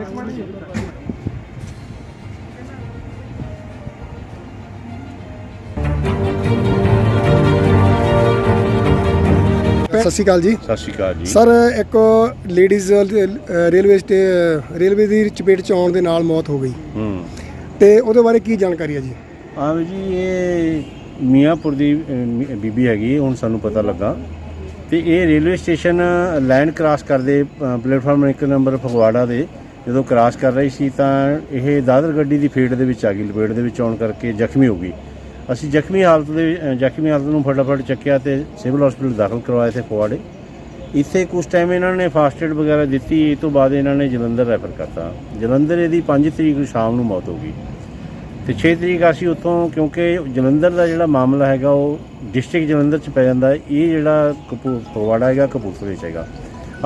ਇੱਕ ਮਿੰਟ ਜੀ। ਸਤਿ ਸ਼੍ਰੀ ਅਕਾਲ ਜੀ। ਸਤਿ ਸ਼੍ਰੀ ਅਕਾਲ ਜੀ। ਸਰ ਇੱਕ ਲੇਡੀਜ਼ ਰੇਲਵੇ ਸਟੇ ਰੇਲਵੇ ਦੀ ਚਪੇਟ ਚ ਆਉਣ ਦੇ ਨਾਲ ਮੌਤ ਹੋ ਗਈ। ਹੂੰ। ਤੇ ਉਹਦੇ ਬਾਰੇ ਕੀ ਜਾਣਕਾਰੀ ਹੈ ਜੀ? ਆ ਵੀ ਜੀ ਇਹ ਮੀਆਂਪੁਰ ਦੀ ਬੀਬੀ ਹੈਗੀ ਹੁਣ ਸਾਨੂੰ ਪਤਾ ਲੱਗਾ। ਤੇ ਇਹ ਰੇਲਵੇ ਸਟੇਸ਼ਨ ਲਾਈਨ ਕ੍ਰਾਸ ਕਰਦੇ ਪਲੇਟਫਾਰਮ ਇੱਕ ਨੰਬਰ ਫਗਵਾੜਾ ਦੇ। ਜਦੋਂ ਕ੍ਰਾਸ ਕਰ ਰਹੀ ਸੀ ਤਾਂ ਇਹ ਦਾਦਰ ਗੱਡੀ ਦੀ ਫੇਟ ਦੇ ਵਿੱਚ ਆ ਗਈ, ਲਪੇਟ ਦੇ ਵਿੱਚ ਆਉਣ ਕਰਕੇ ਜ਼ਖਮੀ ਹੋ ਗਈ। ਅਸੀਂ ਜ਼ਖਮੀ ਹਾਲਤ ਦੇ ਜ਼ਖਮੀ ਹਾਲਤ ਨੂੰ ਫਟਾਫਟ ਚੱਕਿਆ ਤੇ ਸਿਵਲ ਹਸਪੀਟਲ ਦਾਖਲ ਕਰਵਾਇਆ ਤੇ ਫਗਵਾੜੇ ਇੱਥੇ ਕੁਝ ਟਾਈਮ ਇਹਨਾਂ ਨੇ ਫਾਸਟ ਏਡ ਵਗੈਰਾ ਦਿੱਤੀ, ਇਹ ਤੋਂ ਬਾਅਦ ਇਹਨਾਂ ਨੇ ਜਲੰਧਰ ਰੈਫਰ ਕਰਤਾ। ਜਲੰਧਰ ਇਹਦੀ 5 ਤਰੀਕ ਨੂੰ ਸ਼ਾਮ ਨੂੰ ਮੌਤ ਹੋ ਗਈ। ਤੇ 6 ਤਰੀਕ ਅਸੀਂ ਉੱਥੋਂ, ਕਿਉਂਕਿ ਜਲੰਧਰ ਦਾ ਜਿਹੜਾ ਮਾਮਲਾ ਹੈਗਾ, ਉਹ ਡਿਸਟ੍ਰਿਕਟ ਜਲੰਧਰ ਚ ਪੈ ਜਾਂਦਾ ਹੈ। ਇਹ ਜਿਹੜਾ ਕਪੂ- ਫਗਵਾੜਾ ਹੈਗਾ, ਕਪੂਰਥਲੇ ਚ ਹੈਗਾ।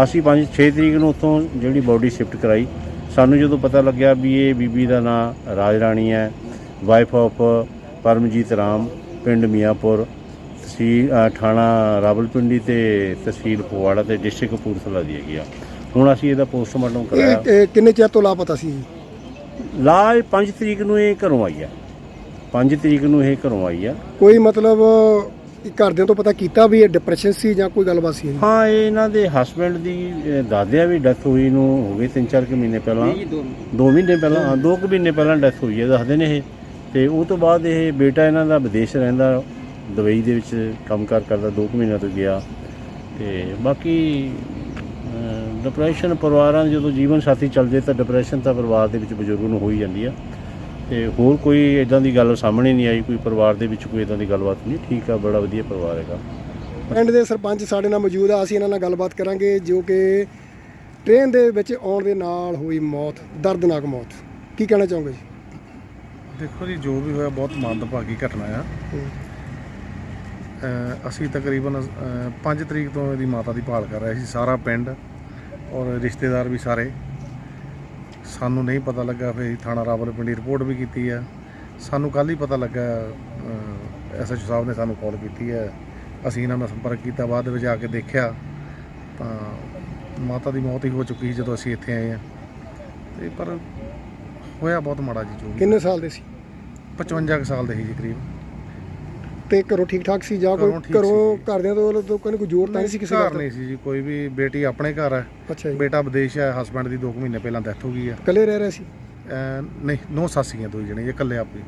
ਅਸੀਂ 5 6 ਤਰੀਕ ਨੂੰ ਉੱਥੋਂ ਜਿਹੜੀ ਬਾਡੀ ਸ਼ਿਫਟ ਕਰਾਈ। ਸਾਨੂੰ ਜਦੋਂ ਪਤਾ ਲੱਗਿਆ ਵੀ ਇਹ ਬੀਬੀ ਦਾ ਨਾਂ ਰਾਜ ਰਾਣੀ ਹੈ ਵਾਈਫ ਆਫ ਪਰਮਜੀਤ ਰਾਮ ਪਿੰਡ ਮੀਆਂਪੁਰ ਤਹਿਸੀਲ ਥਾਣਾ ਰਾਵਲਪਿੰਡੀ ਤੇ ਤਹਿਸੀਲ ਫਗਵਾੜਾ ਤੇ ਡਿਸਟ੍ਰਿਕਟ ਕਪੂਰਥਲਾ ਦੀ ਹੈਗੀ ਆ। ਹੁਣ ਅਸੀਂ ਇਹਦਾ ਪੋਸਟਮਾਰਟਮ ਕਰਾਇਆ। ਇਹ ਕਿੰਨੇ ਚਿਰ ਤੋਂ ਲਾਪਤਾ ਸੀ? ਲਾਜ 5 ਤਰੀਕ ਨੂੰ ਇਹ ਘਰੋਂ ਆਈ ਆ। 5 ਤਰੀਕ ਨੂੰ ਇਹ ਘਰੋਂ ਆਈ ਆ। ਕੋਈ ਮਤਲਬ ਘਰਦਿਆਂ ਤੋਂ ਪਤਾ ਕੀਤਾ ਵੀ ਇਹ ਡਿਪਰੈਸ਼ਨ ਸੀ ਜਾਂ ਕੋਈ ਗੱਲਬਾਤ ਸੀ? ਹਾਂ ਇਹ ਇਹਨਾਂ ਦੇ ਹਸਬੰਡ ਦੀ ਅਹ, ਦਾਦਿਆਂ ਵੀ ਡੈਥ ਹੋਈ ਨੂੰ ਹੋ ਗਏ 3-4 ਕੁ ਮਹੀਨੇ ਪਹਿਲਾਂ। 2 ਮਹੀਨੇ। ਪਹਿਲਾਂ ਹਾਂ 2 ਕੁ ਮਹੀਨੇ ਪਹਿਲਾਂ ਡੈਥ ਹੋਈ ਹੈ ਦੱਸਦੇ ਨੇ ਇਹ। ਤੇ ਉਹ ਤੋਂ ਬਾਅਦ ਇਹ ਬੇਟਾ ਇਹਨਾਂ ਦਾ ਵਿਦੇਸ਼ ਰਹਿੰਦਾ ਦੁਬਈ ਦੇ ਵਿੱਚ ਕੰਮਕਾਰ ਕਰਦਾ 2 ਕੁ ਮਹੀਨਿਆਂ ਤੋਂ ਗਿਆ। ਤੇ ਬਾਕੀ ਡਿਪਰੈਸ਼ਨ ਪਰਿਵਾਰਾਂ ਦੇ ਜਦੋਂ ਜੀਵਨ ਸਾਥੀ ਚੱਲਦੇ ਤਾਂ ਡਿਪਰੈਸ਼ਨ ਤਾਂ ਪਰਿਵਾਰ ਦੇ ਵਿੱਚ ਬਜ਼ੁਰਗ ਨੂੰ ਹੋ ਹੀ ਜਾਂਦੀ ਆ। ਤੇ ਹੋਰ ਕੋਈ ਇਦਾਂ ਦੀ ਗੱਲ ਸਾਹਮਣੇ ਨਹੀਂ ਆਈ ਕੋਈ ਪਰਿਵਾਰ ਦੇ ਵਿੱਚ ਕੋਈ ਇਦਾਂ ਦੀ ਗੱਲਬਾਤ ਨਹੀਂ? ਠੀਕ ਆ ਬੜਾ ਵਧੀਆ ਪਰਿਵਾਰ ਹੈਗਾ। ਪਿੰਡ ਦੇ ਸਰਪੰਚ ਸਾਡੇ ਨਾਲ ਮੌਜੂਦ ਆ ਅਸੀਂ ਇਹਨਾਂ ਨਾਲ ਗੱਲਬਾਤ ਕਰਾਂਗੇ ਜੋ ਕਿ ਟ੍ਰੇਨ ਦੇ ਵਿੱਚ ਆਉਣ ਦੇ ਨਾਲ ਹੋਈ ਮੌਤ ਦਰਦਨਾਕ ਮੌਤ। ਕੀ ਕਹਿਣਾ ਚਾਹੋਗੇ ਜੀ? ਦੇਖੋ ਜੀ ਜੋ ਵੀ ਹੋਇਆ ਬਹੁਤ ਮੰਦਭਾਗੀ ਘਟਨਾ ਆ। ਅਸੀਂ ਤਕਰੀਬਨ 5 ਤਰੀਕ ਤੋਂ ਇਹਦੀ ਮਾਤਾ ਦੀ ਭਾਲ ਕਰ ਰਹੇ ਸੀ ਸਾਰਾ ਪਿੰਡ ਔਰ ਰਿਸ਼ਤੇਦਾਰ ਵੀ ਸਾਰੇ। ਸਾਨੂੰ ਨਹੀਂ ਪਤਾ ਲੱਗਾ ਫਿਰ ਥਾਣਾ ਰਾਵਲਪਿੰਡੀ ਰਿਪੋਰਟ ਵੀ ਕੀਤੀ ਆ ਸਾਨੂੰ ਕੱਲ ਹੀ ਪਤਾ ਲੱਗਾ ਐਸਐਚਓ ਸਾਹਿਬ ਨੇ ਸਾਨੂੰ ਕਾਲ ਕੀਤੀ ਹੈ। ਅਸੀਂ ਇਹਨਾਂ ਨਾਲ ਸੰਪਰਕ ਕੀਤਾ ਬਾਅਦ ਵਿੱਚ ਆ ਕੇ ਦੇਖਿਆ। ਤਾਂ ਮਾਤਾ ਦੀ ਮੌਤ ਹੀ ਹੋ ਚੁੱਕੀ ਸੀ ਜਦੋਂ ਅਸੀਂ ਇੱਥੇ ਆਏ ਆ ਤੇ ਪਰ ਹੋਇਆ ਬਹੁਤ ਮਾੜਾ ਜੀ ਜੋ ਵੀ। ਕਿੰਨੇ ਸਾਲ ਦੇ ਸੀ? 55 ਕੁ ਸਾਲ ਦੇ ਸੀ ਜੀ ਕਰੀਬ। ਤੇ ਘਰੋਂ ਠੀਕ ਠਾਕ ਸੀ ਜਾਂ ਕੋਈ ਘਰੋਂ ਠੀਕ ਘਰੋਂ। ਘਰਦਿਆਂ ਤੋਂ ਕੋਈ ਜ਼ੋਰ ਤਾਂ ਨਹੀਂ ਸੀ ਕਿਸੇ ਘਰ ਗੱਲ ਨਹੀਂ ਸੀ ਜੀ ਕੋਈ ਵੀ ਬੇਟੀ ਆਪਣੇ ਘਰ ਹੈ ਅੱਛਾ ਜੀ। ਬੇਟਾ ਵਿਦੇਸ਼ ਹੈ ਹਸਬੰਡ ਦੀ 2 ਮਹੀਨੇ ਪਹਿਲਾਂ ਡੈਥ ਹੋ ਗਈ ਹੈ ਇਕੱਲੇ ਰਹਿ ਰਹੇ ਸੀ? ਅਹ ਨਹੀਂ ਨੋ ਸਾਸੀਆਂ ਦੋ ਜਣੇ ਇਹ ਇਕੱਲੇ ਆਪੇ